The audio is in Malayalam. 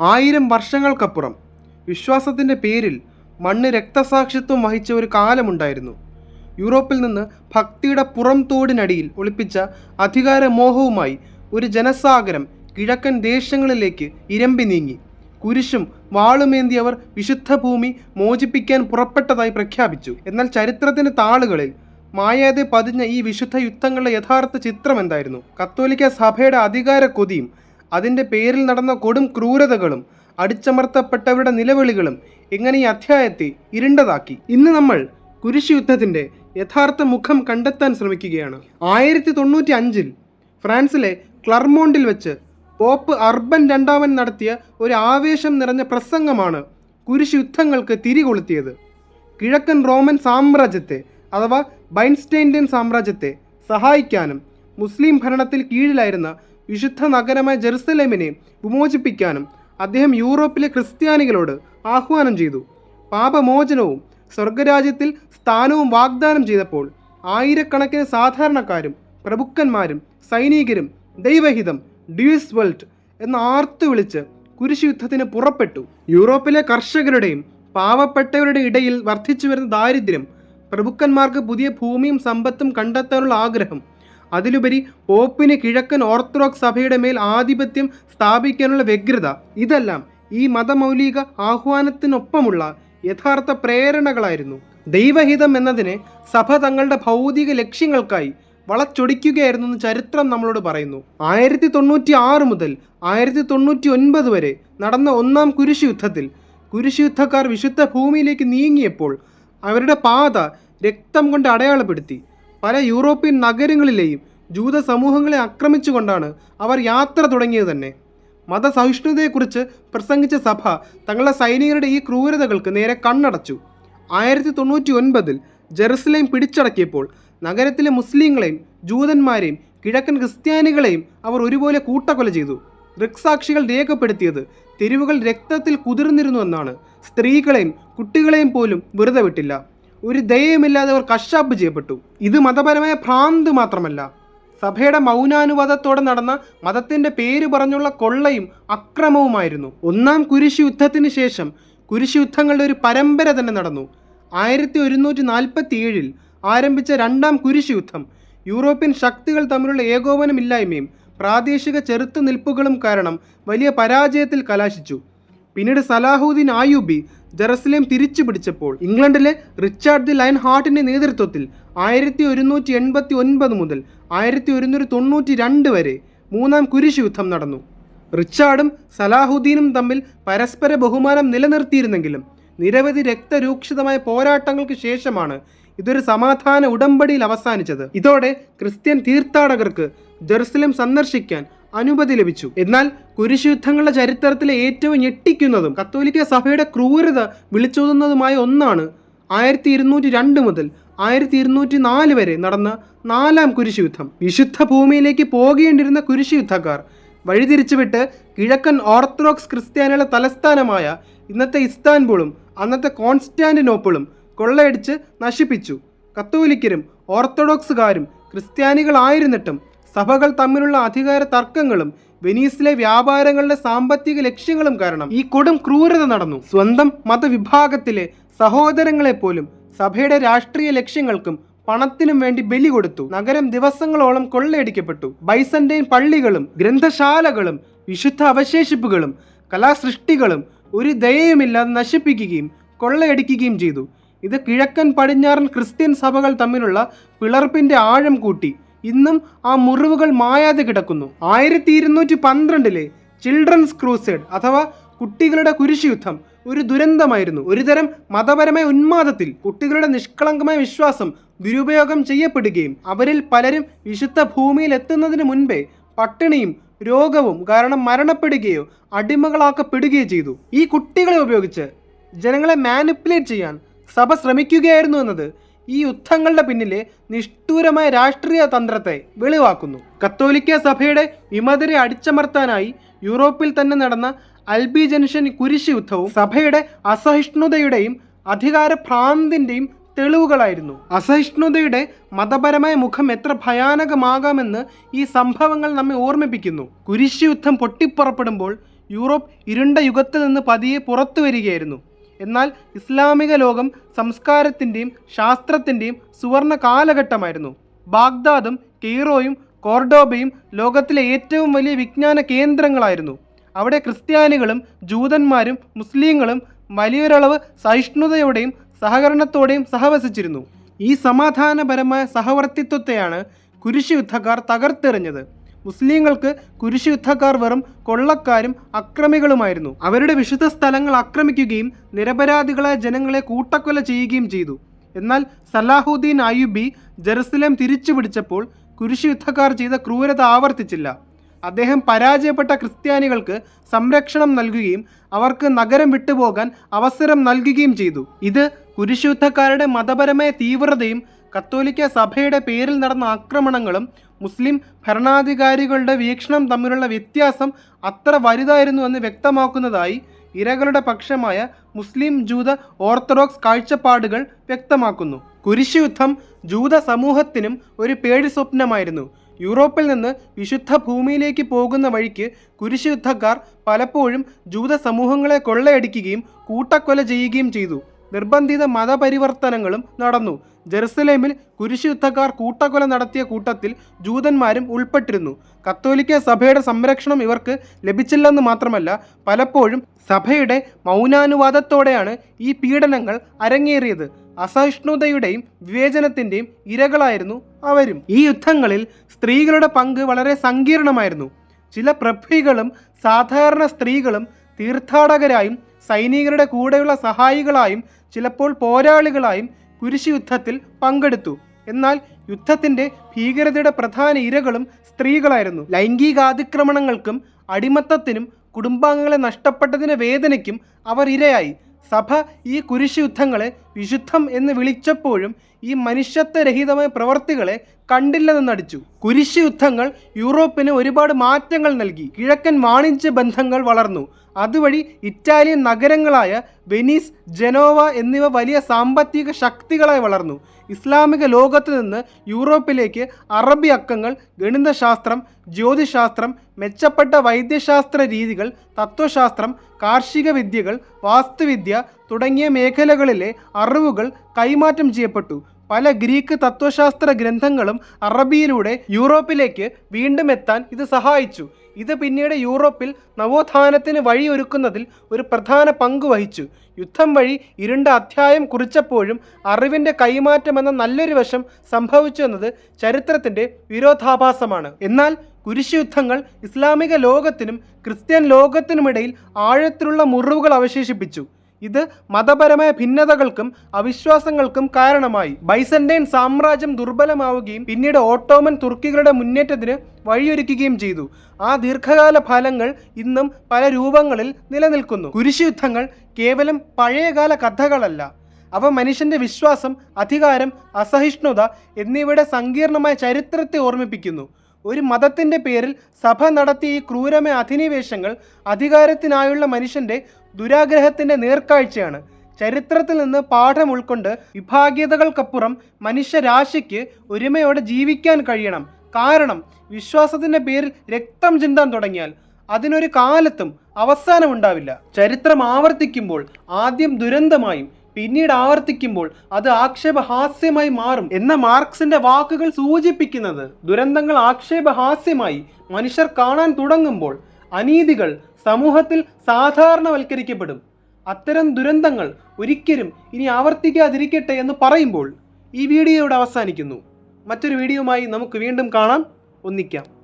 ആയിരം വർഷങ്ങൾക്കപ്പുറം വിശ്വാസത്തിന്റെ പേരിൽ മണ്ണ് രക്തസാക്ഷിത്വം വഹിച്ച ഒരു കാലമുണ്ടായിരുന്നു. യൂറോപ്പിൽ നിന്ന് ഭക്തിയുടെ പുറം തോടിനടിയിൽ ഒളിപ്പിച്ച അധികാരമോഹവുമായി ഒരു ജനസാഗരം കിഴക്കൻ ദേശങ്ങളിലേക്ക് ഇരമ്പി നീങ്ങി. കുരിശും വാളുമേന്തി അവർ വിശുദ്ധ ഭൂമി മോചിപ്പിക്കാൻ പുറപ്പെട്ടതായി പ്രഖ്യാപിച്ചു. എന്നാൽ ചരിത്രത്തിന്റെ താളുകളിൽ മായാതെ പതിഞ്ഞ ഈ വിശുദ്ധ യുദ്ധങ്ങളുടെ യഥാർത്ഥ ചിത്രം എന്തായിരുന്നു കത്തോലിക്ക സഭയുടെ അധികാര കൊതിയും അതിന്റെ പേരിൽ നടന്ന കൊടും ക്രൂരതകളും അടിച്ചമർത്തപ്പെട്ടവരുടെ നിലവിളികളും എങ്ങനെ ഈ അധ്യായത്തെ ഇരുണ്ടതാക്കി. ഇന്ന് നമ്മൾ കുരിശ് യുദ്ധത്തിന്റെ യഥാർത്ഥ മുഖം കണ്ടെത്താൻ ശ്രമിക്കുകയാണ്. ആയിരത്തി തൊണ്ണൂറ്റി അഞ്ചിൽ ഫ്രാൻസിലെ ക്ലർമോണ്ടിൽ വെച്ച് പോപ്പ് അർബൻ രണ്ടാമൻ നടത്തിയ ഒരു ആവേശം നിറഞ്ഞ പ്രസംഗമാണ് കുരിശ് യുദ്ധങ്ങൾക്ക് തിരികൊളുത്തിയത്. കിഴക്കൻ റോമൻ സാമ്രാജ്യത്തെ അഥവാ ബൈൻസ്റ്റൈൻഡ്യൻ സാമ്രാജ്യത്തെ സഹായിക്കാനും മുസ്ലിം ഭരണത്തിൽ കീഴിലായിരുന്ന വിശുദ്ധ നഗരമായ ജെറുസലേമിനെ വിമോചിപ്പിക്കാനും അദ്ദേഹം യൂറോപ്പിലെ ക്രിസ്ത്യാനികളോട് ആഹ്വാനം ചെയ്തു. പാപമോചനവും സ്വർഗരാജ്യത്തിൽ സ്ഥാനവും വാഗ്ദാനം ചെയ്തപ്പോൾ ആയിരക്കണക്കിന് സാധാരണക്കാരും പ്രഭുക്കന്മാരും സൈനികരും ദൈവഹിതം ഡ്യൂസ് വേൾഡ് എന്ന് ആർത്തു വിളിച്ച് കുരിശുയുദ്ധത്തിന് പുറപ്പെട്ടു. യൂറോപ്പിലെ കർഷകരുടെയും പാവപ്പെട്ടവരുടെ ഇടയിൽ വർദ്ധിച്ചു വരുന്ന ദാരിദ്ര്യം പ്രഭുക്കന്മാർക്ക് പുതിയ ഭൂമിയും സമ്പത്തും കണ്ടെത്താനുള്ള ആഗ്രഹം അതിലുപരി പോപ്പിന് കിഴക്കൻ ഓർത്തഡോക്സ് സഭയുടെ മേൽ ആധിപത്യം സ്ഥാപിക്കാനുള്ള വ്യഗ്രത. ഇതെല്ലാം ഈ മതമൗലിക ആഹ്വാനത്തിനൊപ്പമുള്ള യഥാർത്ഥ പ്രേരണകളായിരുന്നു. ദൈവഹിതം എന്നതിനെ സഭ തങ്ങളുടെ ഭൗതിക ലക്ഷ്യങ്ങൾക്കായി വളച്ചൊടിക്കുകയായിരുന്നു എന്ന് ചരിത്രം നമ്മളോട് പറയുന്നു. ആയിരത്തി തൊണ്ണൂറ്റി ആറ് മുതൽ ആയിരത്തി തൊണ്ണൂറ്റി ഒൻപത് വരെ നടന്ന ഒന്നാം കുരിശ് യുദ്ധത്തിൽ കുരിശ് യുദ്ധക്കാർ വിശുദ്ധ ഭൂമിയിലേക്ക് നീങ്ങിയപ്പോൾ അവരുടെ പാത രക്തം കൊണ്ട് അടയാളപ്പെടുത്തി. പല യൂറോപ്യൻ നഗരങ്ങളിലെയും ജൂത സമൂഹങ്ങളെ ആക്രമിച്ചുകൊണ്ടാണ് അവർ യാത്ര തുടങ്ങിയത് തന്നെ. മതസഹിഷ്ണുതയെക്കുറിച്ച് പ്രസംഗിച്ച സഭ തങ്ങളുടെ സൈനികരുടെ ഈ ക്രൂരതകൾക്ക് നേരെ കണ്ണടച്ചു. ആയിരത്തി തൊണ്ണൂറ്റി ഒൻപതിൽ ജെറുസലേം പിടിച്ചടക്കിയപ്പോൾ നഗരത്തിലെ മുസ്ലിങ്ങളെയും ജൂതന്മാരെയും കിഴക്കൻ ക്രിസ്ത്യാനികളെയും അവർ ഒരുപോലെ കൂട്ടക്കൊല ചെയ്തു. ദൃക്സാക്ഷികൾ രേഖപ്പെടുത്തിയത് തെരുവുകൾ രക്തത്തിൽ കുതിർന്നിരുന്നു എന്നാണ്. സ്ത്രീകളെയും കുട്ടികളെയും പോലും വെറുതെ വിട്ടില്ല. ഒരു ദയയുമില്ലാതെ അവർ കശാപ്പ് ചെയ്യപ്പെട്ടു. ഇത് മതപരമായ ഭ്രാന്ത് മാത്രമല്ല. സഭയുടെ മൗനാനുവാദത്തോടെ നടന്ന മതത്തിന്റെ പേര് പറഞ്ഞുള്ള കൊള്ളയും അക്രമവുമായിരുന്നു. ഒന്നാം കുരിശി യുദ്ധത്തിന് ശേഷം കുരിശി യുദ്ധങ്ങളുടെ ഒരു പരമ്പര തന്നെ നടന്നു. ആയിരത്തി ഒരുന്നൂറ്റി നാൽപ്പത്തി ഏഴിൽ ആരംഭിച്ച രണ്ടാം കുരിശി യുദ്ധം യൂറോപ്യൻ ശക്തികൾ തമ്മിലുള്ള ഏകോപനമില്ലായ്മയും പ്രാദേശിക ചെറുത്തുനിൽപ്പുകളും കാരണം വലിയ പരാജയത്തിൽ കലാശിച്ചു. പിന്നീട് സലാഹുദ്ദീൻ ആയൂബി ജെറുസലേം തിരിച്ചു പിടിച്ചപ്പോൾ ഇംഗ്ലണ്ടിലെ റിച്ചാർഡ് ദി ലൈൻ ഹാർട്ടിന്റെ നേതൃത്വത്തിൽ ആയിരത്തി ഒരുന്നൂറ്റി എൺപത്തി ഒൻപത് മുതൽ ആയിരത്തി ഒരുന്നൂറ്റി തൊണ്ണൂറ്റി രണ്ട് വരെ മൂന്നാം കുരിശ് യുദ്ധം നടന്നു. റിച്ചാർഡും സലാഹുദ്ദീനും തമ്മിൽ പരസ്പര ബഹുമാനം നിലനിർത്തിയിരുന്നെങ്കിലും നിരവധി രക്തരൂക്ഷിതമായ പോരാട്ടങ്ങൾക്ക് ശേഷമാണ് ഇതൊരു സമാധാന ഉടമ്പടിയിൽ അവസാനിച്ചത്. ഇതോടെ ക്രിസ്ത്യൻ തീർത്ഥാടകർക്ക് ജെറുസലേം സന്ദർശിക്കാൻ അനുമതി ലഭിച്ചു. എന്നാൽ കുരിശ് യുദ്ധങ്ങളുടെ ചരിത്രത്തിലെ ഏറ്റവും ഞെട്ടിക്കുന്നതും കത്തോലിക്ക സഭയുടെ ക്രൂരത വിളിച്ചോതുന്നതുമായ ഒന്നാണ് ആയിരത്തി ഇരുന്നൂറ്റി രണ്ട് മുതൽ ആയിരത്തി ഇരുന്നൂറ്റി നാല് വരെ നടന്ന നാലാം കുരിശുയുദ്ധം. വിശുദ്ധ ഭൂമിയിലേക്ക് പോകേണ്ടിരുന്ന കുരിശുയുദ്ധക്കാർ വഴിതിരിച്ചുവിട്ട് കിഴക്കൻ ഓർത്തഡോക്സ് ക്രിസ്ത്യാനികളുടെ തലസ്ഥാനമായ ഇന്നത്തെ ഇസ്താൻബുളും അന്നത്തെ കോൺസ്റ്റാന്റിനോപ്പിളും കൊള്ളയടിച്ച് നശിപ്പിച്ചു. കത്തോലിക്കരും ഓർത്തഡോക്സുകാരും ക്രിസ്ത്യാനികളായിരുന്നിട്ടും സഭകൾ തമ്മിലുള്ള അധികാര തർക്കങ്ങളും വെനീസിലെ വ്യാപാരങ്ങളുടെ സാമ്പത്തിക ലക്ഷ്യങ്ങളും കാരണം ഈ കൊടും ക്രൂരത നടന്നു. സ്വന്തം മതവിഭാഗത്തിലെ സഹോദരങ്ങളെ പോലും സഭയുടെ രാഷ്ട്രീയ ലക്ഷ്യങ്ങൾക്കും പണത്തിനും വേണ്ടി ബലി കൊടുത്തു. നഗരം ദിവസങ്ങളോളം കൊള്ളയടിക്കപ്പെട്ടു. ബൈസന്റൈൻ പള്ളികളും ഗ്രന്ഥശാലകളും വിശുദ്ധ അവശേഷിപ്പുകളും കലാസൃഷ്ടികളും ഒരു ദയയുമില്ലാതെ നശിപ്പിക്കുകയും കൊള്ളയടിക്കുകയും ചെയ്തു. ഇത് കിഴക്കൻ പടിഞ്ഞാറൻ ക്രിസ്ത്യൻ സഭകൾ തമ്മിലുള്ള പിളർപ്പിന്റെ ആഴം കൂട്ടി. ഇന്നും ആ മുറിവുകൾ മായാതെ കിടക്കുന്നു. ആയിരത്തി ഇരുന്നൂറ്റി പന്ത്രണ്ടിലെ ചിൽഡ്രൻസ് ക്രൂസേഡ് അഥവാ കുട്ടികളുടെ കുരിശ് യുദ്ധം ഒരു ദുരന്തമായിരുന്നു. ഒരുതരം മതപരമായ ഉന്മാദത്തിൽ കുട്ടികളുടെ നിഷ്കളങ്കമായ വിശ്വാസം ദുരുപയോഗം ചെയ്യപ്പെടുകയും അവരിൽ പലരും വിശുദ്ധ ഭൂമിയിൽ എത്തുന്നതിന് മുൻപേ പട്ടിണിയും രോഗവും കാരണം മരണപ്പെടുകയോ അടിമകളാക്കപ്പെടുകയോ ചെയ്തു. ഈ കുട്ടികളെ ഉപയോഗിച്ച് ജനങ്ങളെ മാനിപ്പുലേറ്റ് ചെയ്യാൻ സഭ ശ്രമിക്കുകയായിരുന്നു എന്നത് ഈ യുദ്ധങ്ങളുടെ പിന്നിലെ നിഷ്ഠൂരമായ രാഷ്ട്രീയ തന്ത്രത്തെ വെളിവാക്കുന്നു. കത്തോലിക്ക സഭയുടെ വിമതരെ അടിച്ചമർത്താനായി യൂറോപ്പിൽ തന്നെ നടന്ന അൽബി ജംഗ്ഷൻ കുരിശ് യുദ്ധവും സഭയുടെ അസഹിഷ്ണുതയുടെയും അധികാര ഭ്രാന്തിന്റെയും തെളിവുകളായിരുന്നു. അസഹിഷ്ണുതയുടെ മതപരമായ മുഖം എത്ര ഭയാനകമാകാമെന്ന് ഈ സംഭവങ്ങൾ നമ്മെ ഓർമ്മിപ്പിക്കുന്നു. കുരിശ് യുദ്ധം പൊട്ടിപ്പുറപ്പെടുമ്പോൾ യൂറോപ്പ് ഇരുണ്ട യുഗത്തിൽ നിന്ന് പതിയെ പുറത്തു വരികയായിരുന്നു. എന്നാൽ ഇസ്ലാമിക ലോകം സംസ്കാരത്തിന്റെയും ശാസ്ത്രത്തിന്റെയും സുവർണ കാലഘട്ടമായിരുന്നു. ബാഗ്ദാദും കെയ്റോയും കോർഡോബയും ലോകത്തിലെ ഏറ്റവും വലിയ വിജ്ഞാന കേന്ദ്രങ്ങളായിരുന്നു. അവിടെ ക്രിസ്ത്യാനികളും ജൂതന്മാരും മുസ്ലിങ്ങളും വലിയൊരളവ് സഹിഷ്ണുതയോടെയും സഹകരണത്തോടെയും സഹവസിച്ചിരുന്നു. ഈ സമാധാനപരമായ സഹവർത്തിത്വത്തെയാണ് കുരിശ് യുദ്ധക്കാർ തകർത്തെറിഞ്ഞത്. മുസ്ലിങ്ങൾക്ക് കുരിശ് യുദ്ധക്കാർ വെറും കൊള്ളക്കാരും അക്രമികളുമായിരുന്നു. അവരുടെ വിശുദ്ധ സ്ഥലങ്ങൾ ആക്രമിക്കുകയും നിരപരാധികളായ ജനങ്ങളെ കൂട്ടക്കൊല ചെയ്യുകയും ചെയ്തു. എന്നാൽ സലാഹുദ്ദീൻ അയ്യുബി ജെറുസലേം തിരിച്ചു പിടിച്ചപ്പോൾ കുരിശ് യുദ്ധക്കാർ ചെയ്ത ക്രൂരത ആവർത്തിച്ചില്ല. അദ്ദേഹം പരാജയപ്പെട്ട ക്രിസ്ത്യാനികൾക്ക് സംരക്ഷണം നൽകുകയും അവർക്ക് നഗരം വിട്ടുപോകാൻ അവസരം നൽകുകയും ചെയ്തു. ഇത് കുരിശുദ്ധക്കാരുടെ മതപരമായ തീവ്രതയും കത്തോലിക്ക സഭയുടെ പേരിൽ നടന്ന ആക്രമണങ്ങളും മുസ്ലിം ഭരണാധികാരികളുടെ വീക്ഷണം തമ്മിലുള്ള വ്യത്യാസം അത്ര വലുതായിരുന്നു എന്ന് വ്യക്തമാക്കുന്നതായി ഇരകളുടെ പക്ഷമായ മുസ്ലിം ജൂത ഓർത്തഡോക്സ് കാഴ്ചപ്പാടുകൾ വ്യക്തമാക്കുന്നു. കുരിശുയുദ്ധം ജൂത സമൂഹത്തിനും ഒരു പേടി സ്വപ്നമായിരുന്നു യൂറോപ്പിൽ നിന്ന് വിശുദ്ധ ഭൂമിയിലേക്ക് പോകുന്ന വഴിക്ക് കുരിശുയുദ്ധക്കാർ പലപ്പോഴും ജൂത സമൂഹങ്ങളെ കൊള്ളയടിക്കുകയും കൂട്ടക്കൊല ചെയ്യുകയും ചെയ്തു. നിർബന്ധിത മതപരിവർത്തനങ്ങളും നടന്നു. ജെറുസലേമിൽ കുരിശുദ്ധക്കാർ കൂട്ടക്കൊല നടത്തിയ കൂട്ടത്തിൽ ജൂതന്മാരും ഉൾപ്പെട്ടിരുന്നു. കത്തോലിക്ക സഭയുടെ സംരക്ഷണം ഇവർക്ക് ലഭിച്ചില്ലെന്ന് മാത്രമല്ല പലപ്പോഴും സഭയുടെ മൗനാനുവാദത്തോടെയാണ് ഈ പീഡനങ്ങൾ അരങ്ങേറിയത്. അസഹിഷ്ണുതയുടെയും വിവേചനത്തിന്റെയും ഇരകളായിരുന്നു അവരും. ഈ യുദ്ധങ്ങളിൽ സ്ത്രീകളുടെ പങ്ക് വളരെ സങ്കീർണമായിരുന്നു. ചില പ്രഭ്വികളും സാധാരണ സ്ത്രീകളും തീർത്ഥാടകരായും സൈനികരുടെ കൂടെയുള്ള സഹായികളായും ചിലപ്പോൾ പോരാളികളായും കുരിശി യുദ്ധത്തിൽ പങ്കെടുത്തു. എന്നാൽ യുദ്ധത്തിന്റെ ഭീകരതയുടെ പ്രധാന ഇരകളും സ്ത്രീകളായിരുന്നു. ലൈംഗികാതിക്രമണങ്ങൾക്കും അടിമത്തത്തിനും കുടുംബാംഗങ്ങളെ നഷ്ടപ്പെട്ടതിന് വേദനയ്ക്കും അവർ ഇരയായി. സഭ ഈ കുരിശി യുദ്ധങ്ങളെ വിശുദ്ധം എന്ന് വിളിച്ചപ്പോഴും ഈ മനുഷ്യത്വരഹിതമായ പ്രവർത്തികളെ കണ്ടില്ലെന്ന് നടിച്ചു കുരിശ് യുദ്ധങ്ങൾ യൂറോപ്പിന് ഒരുപാട് മാറ്റങ്ങൾ നൽകി. കിഴക്കൻ വാണിജ്യ ബന്ധങ്ങൾ വളർന്നു. അതുവഴി ഇറ്റാലിയൻ നഗരങ്ങളായ വെനീസ് ജനോവ എന്നിവ വലിയ സാമ്പത്തിക ശക്തികളായി വളർന്നു. ഇസ്ലാമിക ലോകത്ത് നിന്ന് യൂറോപ്പിലേക്ക് അറബി അക്കങ്ങൾ ഗണിതശാസ്ത്രം ജ്യോതിശാസ്ത്രം മെച്ചപ്പെട്ട വൈദ്യശാസ്ത്ര രീതികൾ തത്വശാസ്ത്രം കാർഷിക വിദ്യകൾ വാസ്തുവിദ്യ തുടങ്ങിയ മേഖലകളിലെ അറിവുകൾ കൈമാറ്റം ചെയ്യപ്പെട്ടു. പല ഗ്രീക്ക് തത്വശാസ്ത്ര ഗ്രന്ഥങ്ങളും അറബിയിലൂടെ യൂറോപ്പിലേക്ക് വീണ്ടും എത്താൻ ഇത് സഹായിച്ചു. ഇത് പിന്നീട് യൂറോപ്പിൽ നവോത്ഥാനത്തിന് വഴിയൊരുക്കുന്നതിൽ ഒരു പ്രധാന പങ്ക് വഹിച്ചു. യുദ്ധം വഴി ഇരുണ്ട അധ്യായം കുറിച്ചപ്പോഴും അറിവിന്റെ കൈമാറ്റം എന്ന നല്ലൊരു വശം സംഭവിച്ചു എന്നത് ചരിത്രത്തിന്റെ വിരോധാഭാസമാണ്. എന്നാൽ കുരിശ് യുദ്ധങ്ങൾ ഇസ്ലാമിക ലോകത്തിനും ക്രിസ്ത്യൻ ലോകത്തിനുമിടയിൽ ആഴത്തിലുള്ള മുറിവുകൾ അവശേഷിപ്പിച്ചു. ഇത് മതപരമായ ഭിന്നതകൾക്കും അവിശ്വാസങ്ങൾക്കും കാരണമായി. ബൈസന്റൈൻ സാമ്രാജ്യം ദുർബലമാവുകയും പിന്നീട് ഓട്ടോമൻ തുർക്കികളുടെ മുന്നേറ്റത്തിന് വഴിയൊരുക്കുകയും ചെയ്തു. ആ ദീർഘകാല ഫലങ്ങൾ ഇന്നും പല രൂപങ്ങളിൽ നിലനിൽക്കുന്നു. കുരിശുയുദ്ധങ്ങൾ കേവലം പഴയകാല കഥകളല്ല. അവ മനുഷ്യന്റെ വിശ്വാസം അധികാരം അസഹിഷ്ണുത എന്നിവയുടെ സങ്കീർണമായ ചരിത്രത്തെ ഓർമ്മിപ്പിക്കുന്നു. ഒരു മതത്തിന്റെ പേരിൽ സഭ നടത്തിയ ഈ ക്രൂരമായ അധിനിവേശങ്ങൾ അധികാരത്തിനായുള്ള മനുഷ്യന്റെ ദുരാഗ്രഹത്തിന്റെ നേർക്കാഴ്ചയാണ്. ചരിത്രത്തിൽ നിന്ന് പാഠം ഉൾക്കൊണ്ട് വിഭാഗീയതകൾക്കപ്പുറം മനുഷ്യരാശിക്ക് ഒരുമയോടെ ജീവിക്കാൻ കഴിയണം. കാരണം വിശ്വാസത്തിന്റെ പേരിൽ രക്തം ചിന്താൻ തുടങ്ങിയാൽ അതിനൊരു കാലത്തും അവസാനമുണ്ടാവില്ല. ചരിത്രം ആവർത്തിക്കുമ്പോൾ ആദ്യം ദുരന്തമായും പിന്നീട് ആവർത്തിക്കുമ്പോൾ അത് ആക്ഷേപഹാസ്യമായി മാറും എന്ന മാർക്സിന്റെ വാക്കുകൾ സൂചിപ്പിക്കുന്നത് ദുരന്തങ്ങൾ ആക്ഷേപഹാസ്യമായി മനുഷ്യർ കാണാൻ തുടങ്ങുമ്പോൾ അനീതികൾ സമൂഹത്തിൽ സാധാരണവൽക്കരിക്കപ്പെടും. അത്തരം ദുരന്തങ്ങൾ ഒരിക്കലും ഇനി ആവർത്തിക്കാതിരിക്കട്ടെ എന്ന് പറയുമ്പോൾ ഈ വീഡിയോയുടെ അവസാനിക്കുന്നു. മറ്റൊരു വീഡിയോയുമായി നമുക്ക് വീണ്ടും കാണാം. ഒന്നിക്കാം.